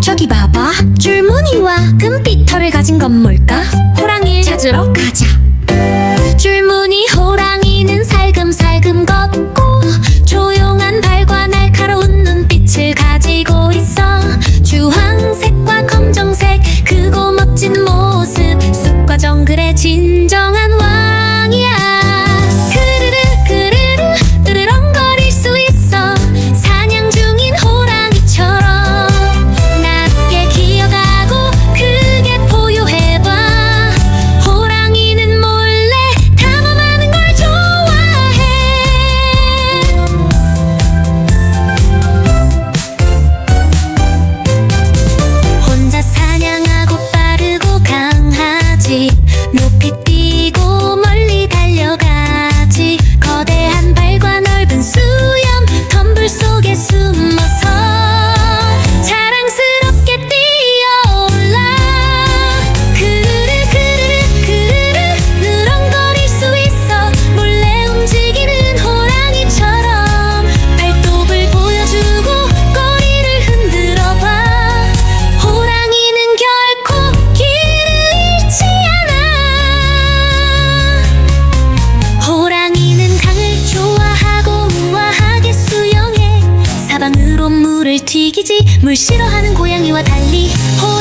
저기 봐봐. 줄무늬와 금빛 털을 가진 건 뭘까? 호랑이를 찾으러 가자. 줄무늬 호랑이는 살금살금 걷고 조용한 발과 날카로운 눈빛을 가지고 있어. 주황색과 검정색 크고 멋진 모습. 숲과 정글의 진정 튀기지. 물 싫어하는 고양이와 달리 호랑이는